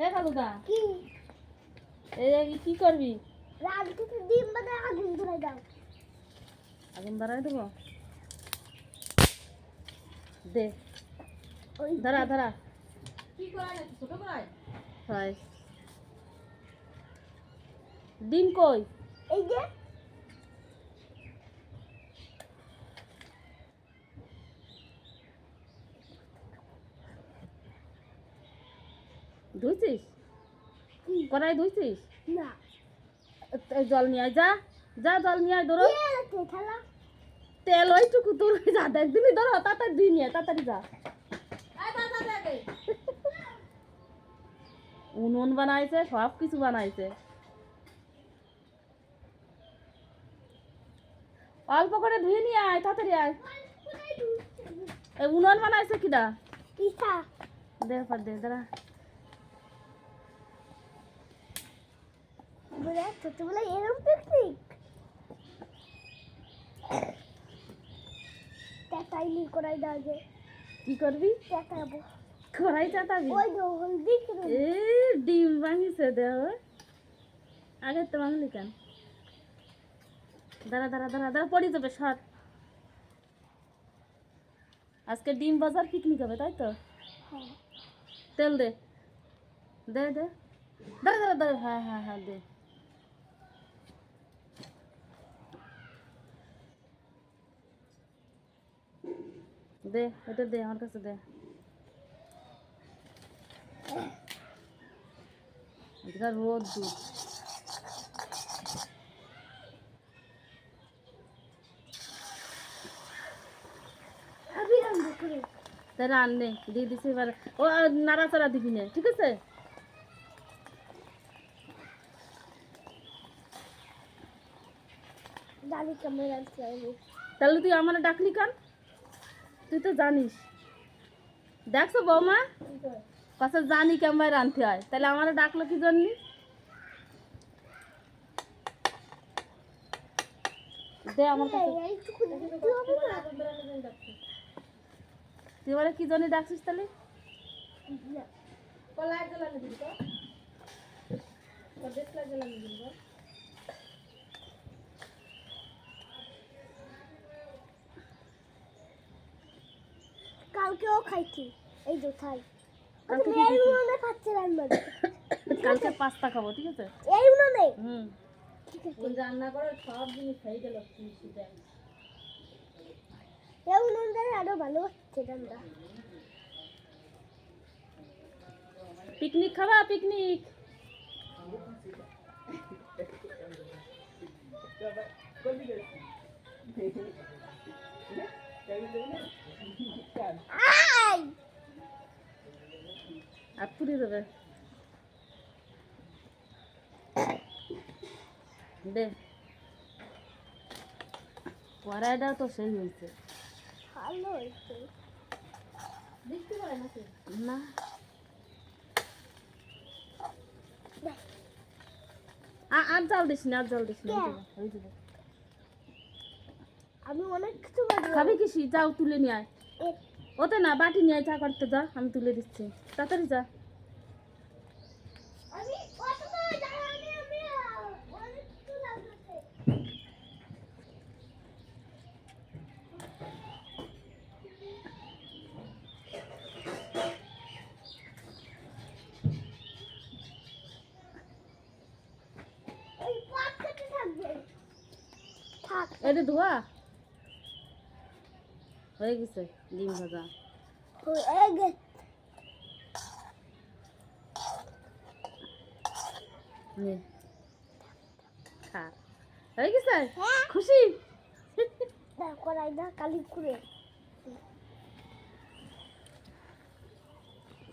হে কালুদা। কি? এই কি করবি? থেকে ডিম বাদে আগুন ধরে দাও। আগুন ধরাই দেবো? দে। ওই ধরা ধরা। কি করাই ছোট করাই হয়। ডিম কই? এই যে ধুইছিস? কড়াই ধুইছিস? না। জল নিয়ে আয় যা যা জল নিয়ে আয় ধরো। খেলা তেল ওইটুকু তোর যা দেখ দিবি ধরো তাড়াতাড়ি দুই নিয়ে তাড়াতাড়ি যা। দেখে উনুন বানাইছে সব কিছু বানাইছে। অল্প করে ধুয়ে নিয়ে আয় তাড়াতাড়ি আয়। এই উনুন বানাইছে কিডা? পিঠা। দে পর দে দাঁড়া। বলে ছোটবেলায় এরম পিকনিক করাই দাও যে। কি করবি? চাতাবি ওই যে হলদি এ ডিম ভাঙিছে দেহ। আগে তো ভাঙলি কেন? দাঁড়া দাঁড়া দাঁড়া দাঁড়া পড়ে যাবে সর। আজকে ডিম বাজার পিকনিক হবে তাই তো? হ্যাঁ। তেল দে। দে দে। দাঁড়া দাঁড়া দাঁড়া হ্যাঁ হ্যাঁ হ্যাঁ দে। দে এটা দে আমার কাছে দে। রোদ দুধ রান্না রান্নে দিয়ে দিছি এবার। ও নাড়াচাড়া দিবি না ঠিক আছে? তাহলে তুই আমার ডাকলি কান? তুই তো জানিস। দেখছ বৌমা? কাছে জানি কেমন রানতে হয়। তাহলে আমারও ডাকলো কি জন্য? দে তুই আমার কি জন্য ডাকছিস তাহলে? দিবি তো। দেখলা দিবি। কালকেও খাইছি। এই যে খাই। এই উনুনে খাচ্ছে রান্না। কালকে পাস্তা খাব ঠিক আছে? এই উনুনে? হুম। ঠিক আছে। রান্না করে সব জিনিস খেয়ে গেল মিষ্টিটা এই উনুনটা আরও ভালো হচ্ছে রান্না। পিকনিক খাবা পিকনিক? আর পুরি দেবে। দে। কড়াইটা তো সেই হয়েছে। ভালো হয়েছে। বৃষ্টি পড়ে নাকি না। আর জল দিস না আর জল দিস না। কে? যাবে আমি অনেক কিছু খাবি কিসি যাও তুলে নিয়ে আয়। ওতে না বাটি নিয়ে চা করতে যা আমি তুলে দিচ্ছি তাড়াতাড়ি যা আমি কত বড় জায়গা আমি আমি আহ, অনেক কিছু লাগাতে এই পাট কেটে থাকবে থাক এটা ধোয়া হয়ে গেছে ডিম ভাজা। হয়ে গেছে। হয়ে গেছে? হ্যাঁ। খুশি? করাই না কালি করে